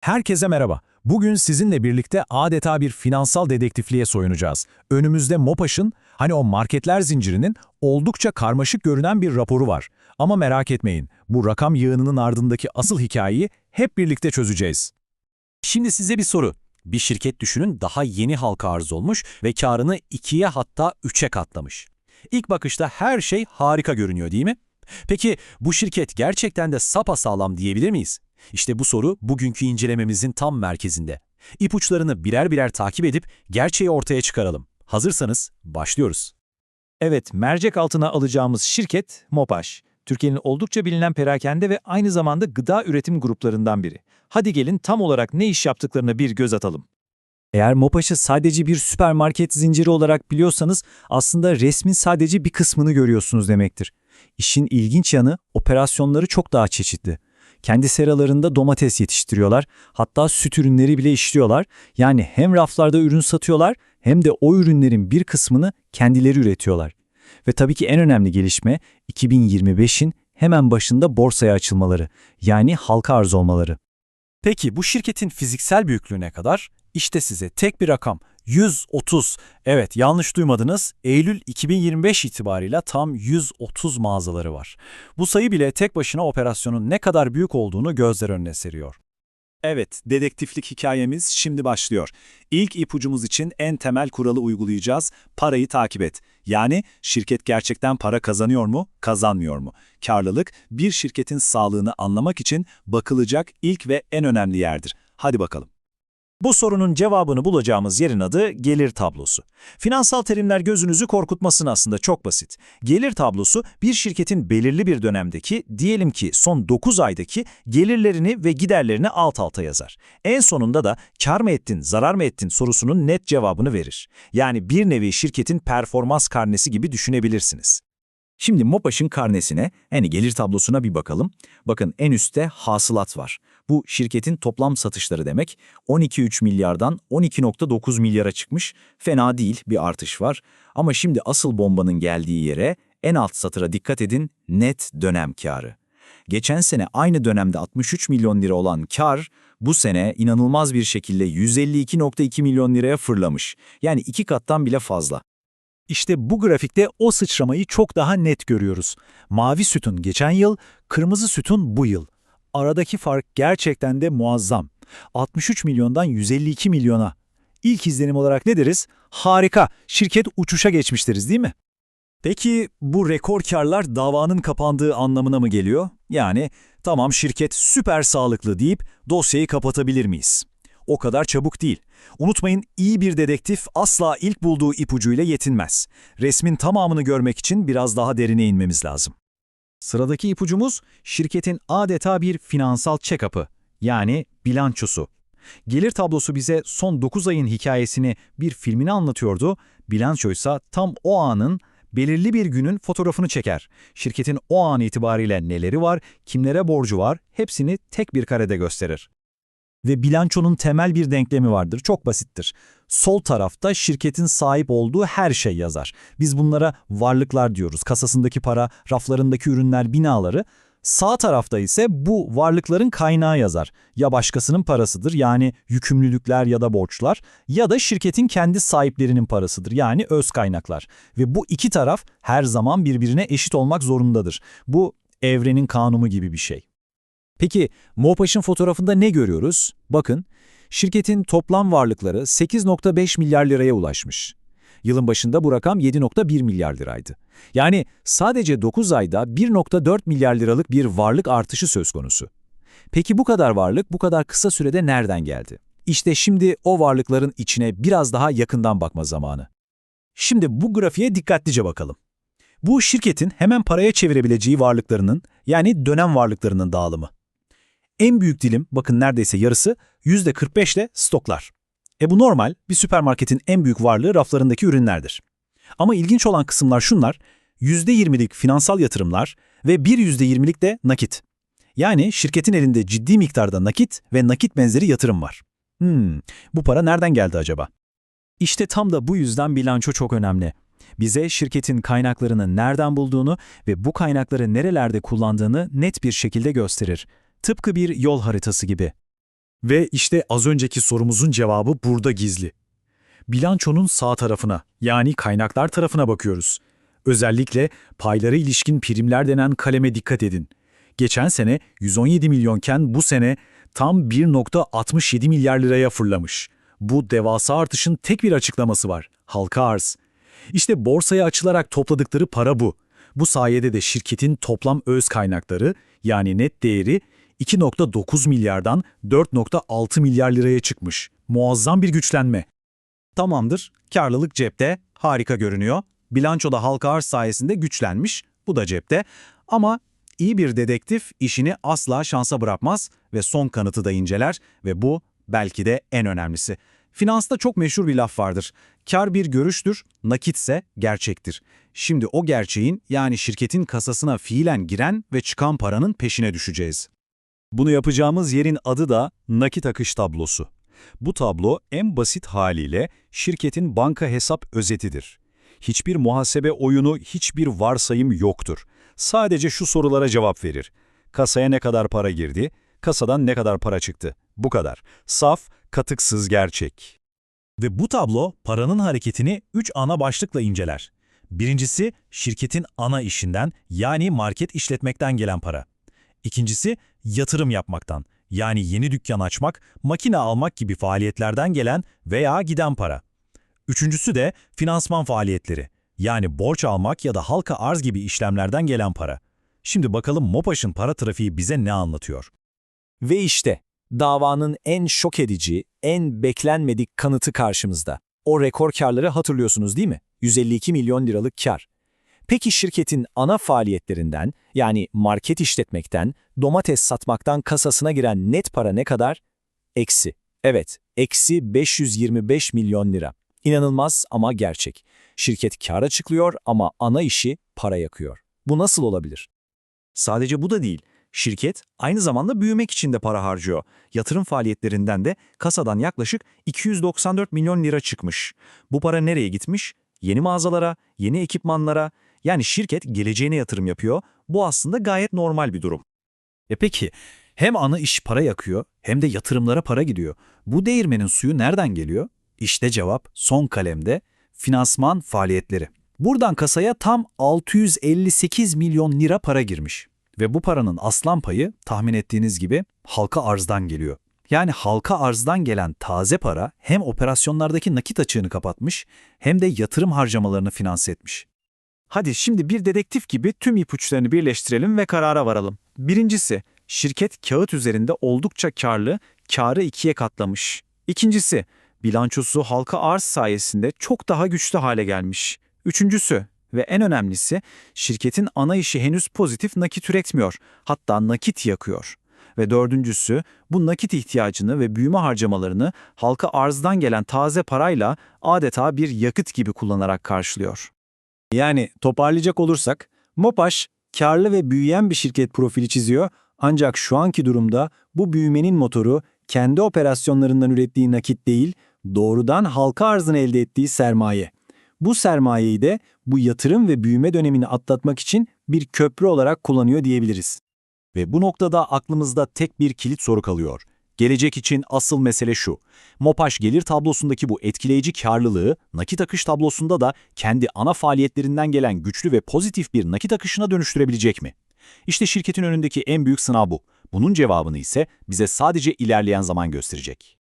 Herkese merhaba. Bugün sizinle birlikte adeta bir finansal dedektifliğe soyunacağız. Önümüzde Mopaş'ın, hani o marketler zincirinin oldukça karmaşık görünen bir raporu var. Ama merak etmeyin, bu rakam yığınının ardındaki asıl hikayeyi hep birlikte çözeceğiz. Şimdi size bir soru. Bir şirket düşünün daha yeni halka arz olmuş ve karını ikiye hatta üçe katlamış. İlk bakışta her şey harika görünüyor değil mi? Peki bu şirket gerçekten de sapasağlam diyebilir miyiz? İşte bu soru bugünkü incelememizin tam merkezinde. İpuçlarını birer birer takip edip gerçeği ortaya çıkaralım. Hazırsanız başlıyoruz. Evet, mercek altına alacağımız şirket Mopaş. Türkiye'nin oldukça bilinen perakende ve aynı zamanda gıda üretim gruplarından biri. Hadi gelin tam olarak ne iş yaptıklarına bir göz atalım. Eğer Mopaş'ı sadece bir süpermarket zinciri olarak biliyorsanız aslında resmin sadece bir kısmını görüyorsunuz demektir. İşin ilginç yanı operasyonları çok daha çeşitli. Kendi seralarında domates yetiştiriyorlar, hatta süt ürünleri bile işliyorlar. Yani hem raflarda ürün satıyorlar hem de o ürünlerin bir kısmını kendileri üretiyorlar. Ve tabii ki en önemli gelişme 2025'in hemen başında borsaya açılmaları, yani halka arz olmaları. Peki bu şirketin fiziksel büyüklüğü ne kadar? İşte size tek bir rakam. 130. Evet yanlış duymadınız. Eylül 2025 itibarıyla tam 130 mağazaları var. Bu sayı bile tek başına operasyonun ne kadar büyük olduğunu gözler önüne seriyor. Evet, dedektiflik hikayemiz şimdi başlıyor. İlk ipucumuz için en temel kuralı uygulayacağız. Parayı takip et. Yani şirket gerçekten para kazanıyor mu, kazanmıyor mu? Karlılık, bir şirketin sağlığını anlamak için bakılacak ilk ve en önemli yerdir. Hadi bakalım. Bu sorunun cevabını bulacağımız yerin adı gelir tablosu. Finansal terimler gözünüzü korkutmasın aslında çok basit. Gelir tablosu bir şirketin belirli bir dönemdeki, diyelim ki son 9 aydaki gelirlerini ve giderlerini alt alta yazar. En sonunda da kar mı ettin, zarar mı ettin sorusunun net cevabını verir. Yani bir nevi şirketin performans karnesi gibi düşünebilirsiniz. Şimdi Mopaş'ın karnesine, yani gelir tablosuna bir bakalım. Bakın en üstte hasılat var. Bu şirketin toplam satışları demek. 12,3 milyardan 12,9 milyara çıkmış. Fena değil bir artış var. Ama şimdi asıl bombanın geldiği yere en alt satıra dikkat edin net dönem karı. Geçen sene aynı dönemde 63 milyon lira olan kar bu sene inanılmaz bir şekilde 152,2 milyon liraya fırlamış. Yani iki kattan bile fazla. İşte bu grafikte o sıçramayı çok daha net görüyoruz. Mavi sütun geçen yıl, kırmızı sütun bu yıl. Aradaki fark gerçekten de muazzam. 63 milyondan 152 milyona. İlk izlenim olarak ne deriz? Harika, şirket uçuşa geçmiş deriz değil mi? Peki bu rekor karlar davanın kapandığı anlamına mı geliyor? Yani tamam şirket süper sağlıklı deyip dosyayı kapatabilir miyiz? O kadar çabuk değil. Unutmayın iyi bir dedektif asla ilk bulduğu ipucuyla yetinmez. Resmin tamamını görmek için biraz daha derine inmemiz lazım. Sıradaki ipucumuz şirketin adeta bir finansal check-up'ı yani bilançosu. Gelir tablosu bize son 9 ayın hikayesini bir filmini anlatıyordu. Bilançoysa tam o anın belirli bir günün fotoğrafını çeker. Şirketin o an itibariyle neleri var, kimlere borcu var hepsini tek bir karede gösterir. Ve bilançonun temel bir denklemi vardır, çok basittir. Sol tarafta şirketin sahip olduğu her şey yazar. Biz bunlara varlıklar diyoruz. Kasasındaki para, raflarındaki ürünler, binaları. Sağ tarafta ise bu varlıkların kaynağı yazar. Ya başkasının parasıdır yani yükümlülükler ya da borçlar ya da şirketin kendi sahiplerinin parasıdır yani öz kaynaklar. Ve bu iki taraf her zaman birbirine eşit olmak zorundadır. Bu evrenin kanunu gibi bir şey. Peki Mopaş'ın fotoğrafında ne görüyoruz? Bakın, şirketin toplam varlıkları 8.5 milyar liraya ulaşmış. Yılın başında bu rakam 7.1 milyar liraydı. Yani sadece 9 ayda 1.4 milyar liralık bir varlık artışı söz konusu. Peki bu kadar varlık bu kadar kısa sürede nereden geldi? İşte şimdi o varlıkların içine biraz daha yakından bakma zamanı. Şimdi bu grafiğe dikkatlice bakalım. Bu şirketin hemen paraya çevirebileceği varlıklarının yani dönem varlıklarının dağılımı. En büyük dilim, bakın neredeyse yarısı, %45 ile stoklar. E bu normal, bir süpermarketin en büyük varlığı raflarındaki ürünlerdir. Ama ilginç olan kısımlar şunlar, %20'lik finansal yatırımlar ve bir %20'lik de nakit. Yani şirketin elinde ciddi miktarda nakit ve nakit benzeri yatırım var. Hmm, bu para nereden geldi acaba? İşte tam da bu yüzden bilanço çok önemli. Bize şirketin kaynaklarını nereden bulduğunu ve bu kaynakları nerelerde kullandığını net bir şekilde gösterir. Tıpkı bir yol haritası gibi. Ve işte az önceki sorumuzun cevabı burada gizli. Bilançonun sağ tarafına yani kaynaklar tarafına bakıyoruz. Özellikle paylara ilişkin primler denen kaleme dikkat edin. Geçen sene 117 milyonken bu sene tam 1.67 milyar liraya fırlamış. Bu devasa artışın tek bir açıklaması var. Halka arz. İşte borsaya açılarak topladıkları para bu. Bu sayede de şirketin toplam öz kaynakları yani net değeri 2.9 milyardan 4.6 milyar liraya çıkmış. Muazzam bir güçlenme. Tamamdır, karlılık cepte, harika görünüyor. Bilançoda halka arz sayesinde güçlenmiş, bu da cepte. Ama iyi bir dedektif işini asla şansa bırakmaz ve son kanıtı da inceler ve bu belki de en önemlisi. Finansta çok meşhur bir laf vardır. Kar bir görüştür, nakitse gerçektir. Şimdi o gerçeğin yani şirketin kasasına fiilen giren ve çıkan paranın peşine düşeceğiz. Bunu yapacağımız yerin adı da nakit akış tablosu. Bu tablo en basit haliyle şirketin banka hesap özetidir. Hiçbir muhasebe oyunu, hiçbir varsayım yoktur. Sadece şu sorulara cevap verir. Kasaya ne kadar para girdi? Kasadan ne kadar para çıktı? Bu kadar. Saf, katıksız gerçek. Ve bu tablo paranın hareketini 3 ana başlıkla inceler. Birincisi şirketin ana işinden yani market işletmekten gelen para. İkincisi yatırım yapmaktan yani yeni dükkan açmak, makine almak gibi faaliyetlerden gelen veya giden para. Üçüncüsü de finansman faaliyetleri yani borç almak ya da halka arz gibi işlemlerden gelen para. Şimdi bakalım MOPAŞ'ın para trafiği bize ne anlatıyor? Ve işte davanın en şok edici, en beklenmedik kanıtı karşımızda. O rekor karları hatırlıyorsunuz değil mi? 152 milyon liralık kar. Peki şirketin ana faaliyetlerinden yani market işletmekten, domates satmaktan kasasına giren net para ne kadar? Eksi. Evet, eksi 525 milyon lira. İnanılmaz ama gerçek. Şirket kâra çıkıyor ama ana işi para yakıyor. Bu nasıl olabilir? Sadece bu da değil. Şirket aynı zamanda büyümek için de para harcıyor. Yatırım faaliyetlerinden de kasadan yaklaşık 294 milyon lira çıkmış. Bu para nereye gitmiş? Yeni mağazalara, yeni ekipmanlara. Yani şirket geleceğine yatırım yapıyor. Bu aslında gayet normal bir durum. E peki, hem ana iş para yakıyor hem de yatırımlara para gidiyor. Bu değirmenin suyu nereden geliyor? İşte cevap son kalemde finansman faaliyetleri. Buradan kasaya tam 658 milyon lira para girmiş. Ve bu paranın aslan payı tahmin ettiğiniz gibi halka arzdan geliyor. Yani halka arzdan gelen taze para hem operasyonlardaki nakit açığını kapatmış hem de yatırım harcamalarını finanse etmiş. Hadi şimdi bir dedektif gibi tüm ipuçlarını birleştirelim ve karara varalım. Birincisi, şirket kağıt üzerinde oldukça karlı, karı ikiye katlamış. İkincisi, bilançosu halka arz sayesinde çok daha güçlü hale gelmiş. Üçüncüsü ve en önemlisi, şirketin ana işi henüz pozitif nakit üretmiyor, hatta nakit yakıyor. Ve dördüncüsü, bu nakit ihtiyacını ve büyüme harcamalarını halka arzdan gelen taze parayla adeta bir yakıt gibi kullanarak karşılıyor. Yani toparlayacak olursak, Mopaş karlı ve büyüyen bir şirket profili çiziyor ancak şu anki durumda bu büyümenin motoru kendi operasyonlarından ürettiği nakit değil, doğrudan halka arzını elde ettiği sermaye. Bu sermayeyi de bu yatırım ve büyüme dönemini atlatmak için bir köprü olarak kullanıyor diyebiliriz. Ve bu noktada aklımızda tek bir kilit soru kalıyor. Gelecek için asıl mesele şu. Mopaş gelir tablosundaki bu etkileyici karlılığı nakit akış tablosunda da kendi ana faaliyetlerinden gelen güçlü ve pozitif bir nakit akışına dönüştürebilecek mi? İşte şirketin önündeki en büyük sınav bu. Bunun cevabını ise bize sadece ilerleyen zaman gösterecek.